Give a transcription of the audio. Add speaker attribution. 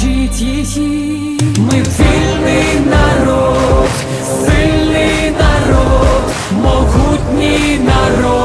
Speaker 1: Покажіть її, ми вільний народ, сильний народ, могутній народ.